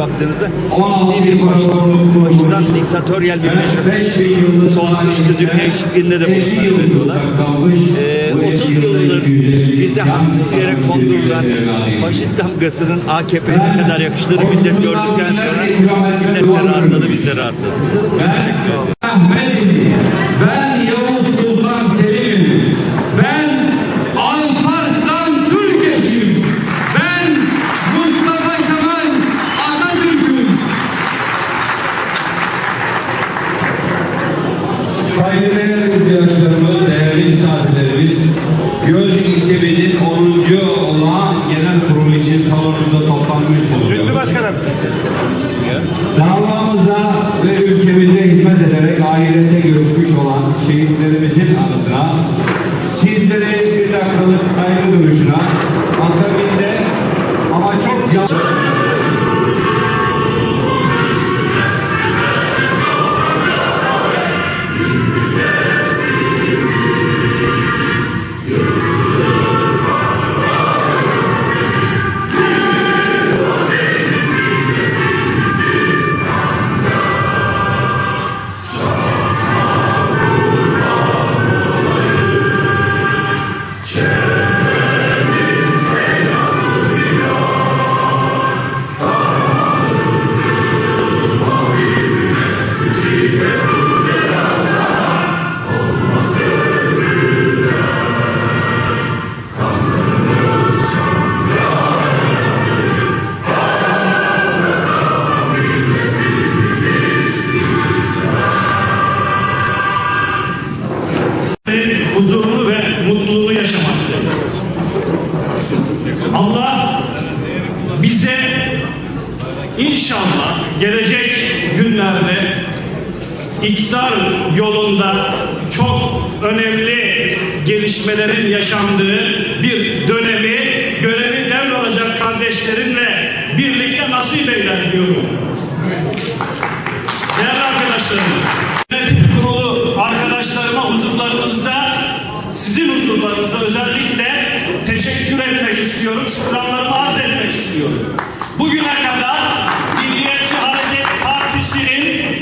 baktığınızda ciddi bir faşizan diktatöryel bir rejim. Son tüzük değişikliğinde de bunu talep ediyorlar. Ee, 30 yıldır bize haksız yere kondurulan faşist damgasının AKP'ye ne kadar yakıştığını millet gördükten sonra millet de rahatladı, biz de rahatladık. Ahmet'im, bulunuyoruz. Başkanım. Davamıza ve ülkemize hizmet ederek ahirette görüşmüş olan şehitlerimizin anısına sizlere bir dakikalık saygı duruşuna akabinde ama çok can... Allah bize inşallah gelecek günlerde iktidar yolunda çok önemli gelişmelerin yaşandığı bir dönemi görevi devralacak kardeşlerimle birlikte nasip eyler diyorum. Değerli arkadaşlarım, yönetim kurulu arkadaşlarıma huzurlarınızda, sizin huzurlarınızda özellikle teşekkür etmek istiyorum, şükranlarımı arz etmek istiyorum. Bugüne kadar Milliyetçi Hareket Partisi'nin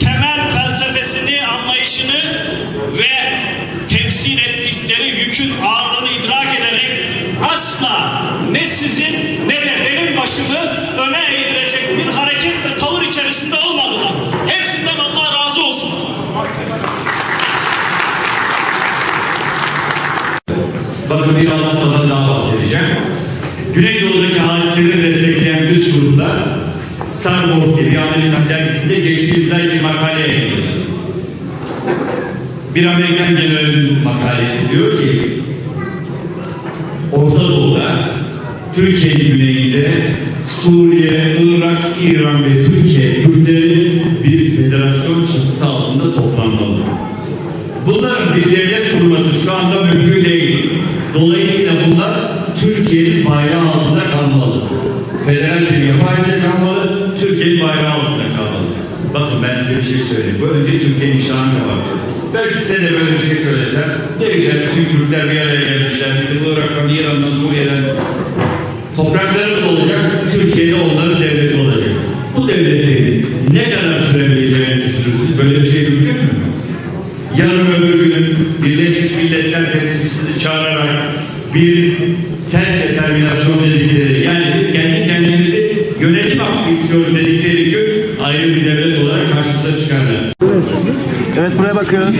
temel felsefesini, anlayışını ve temsil ettikleri yükün ağırlığını idrak ederek asla ne sizin ne de benim başımı öne eğdirecek bir hareket ve tavır içerisinde olmadılar. Hepsinden Allah razı olsun. Bakın bir anlatmadan daha bahsedeceğim. Güneydoğu'daki hadiseleri destekleyen dış gruplar Star Wars diye bir Amerikan dergisinde geçtiğimiz ay bir makale yayınladı. Bir Amerikan generalinin makalesi diyor ki Orta Doğu'da Türkiye'nin güneyinde Suriye, Irak, İran ve Türkiye Kürtleri bir federasyon çatısı altında toplanmalı. Bunların bir devlet kurması şu anda mümkün değil. Dolayısıyla bunlar Türkiye'nin bayrağı altında kalmalı. Federal bir halinde kalmalı, Türkiye'nin bayrağı altında kalmalı. Bakın ben size bir şey söyleyeyim. Bu önce Türkiye'nin şanına bak. Belki size de böyle bir şey söylesem, ne güzel bütün Türkler bir araya gelmişler. Bizim Irak'tan, İran'dan, Suriye'den topraklarımız olacak, Türkiye'de onların devleti olacak. Bu devletin ne kadar sürebileceğini düşünürsünüz? Böyle bir şey mümkün mü? yarın öbür gün Birleşmiş Milletler temsilcisini çağırarak bir self determinasyon dedikleri yani biz kendi kendimizi yönetim hakkı istiyoruz dedikleri gün ayrı bir devlet olarak karşımıza çıkarlar. Evet buraya bakıyoruz.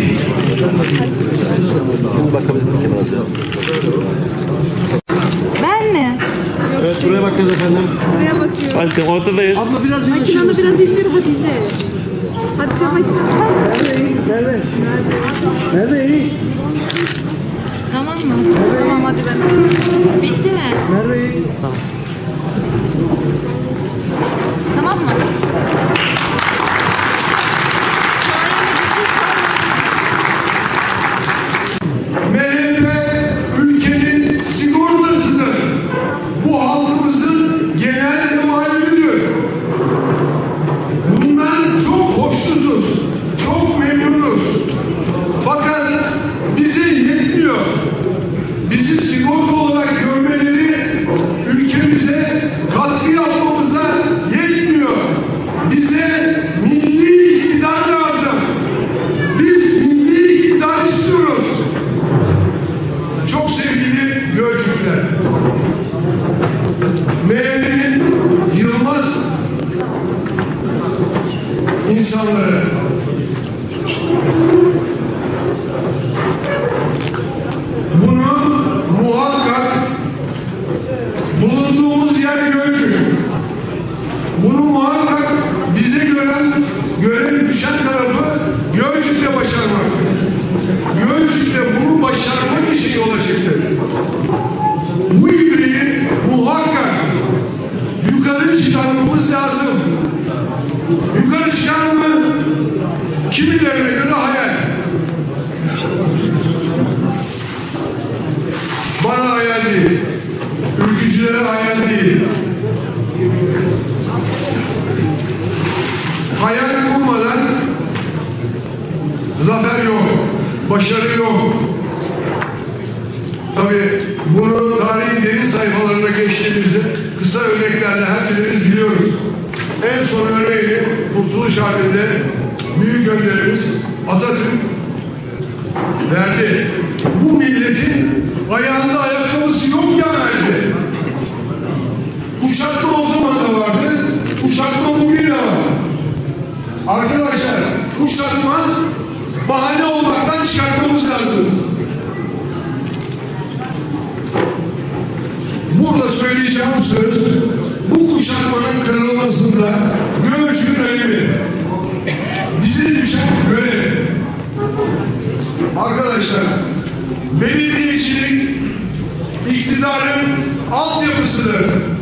Bakabilirsin kenara. Ben mi? Evet buraya bakıyoruz efendim. Buraya bakıyorum. Başkanım ortadayız. Abla biraz Makinanı biraz indir Hatice. Hatice makine. Insanları. Kimilerine göre hayal. Bana hayal değil. Ülkücülere hayal değil. Hayal kurmadan zafer yok, başarı yok. Tabii bunu tarihin derin sayfalarına geçtiğimizde kısa örneklerle her birimiz biliyoruz. En son örneğini Kurtuluş Harbi'nde büyük önderimiz Atatürk verdi. Bu milletin ayağında ayakkabısı yok ya verdi. Kuşatma o zaman da vardı. Kuşatma bugün de var. Arkadaşlar kuşatma bahane olmaktan çıkartmamız lazım. Burada söyleyeceğim söz bu kuşatmanın kırılmasında Arkadaşlar belediyecilik iktidarın altyapısıdır.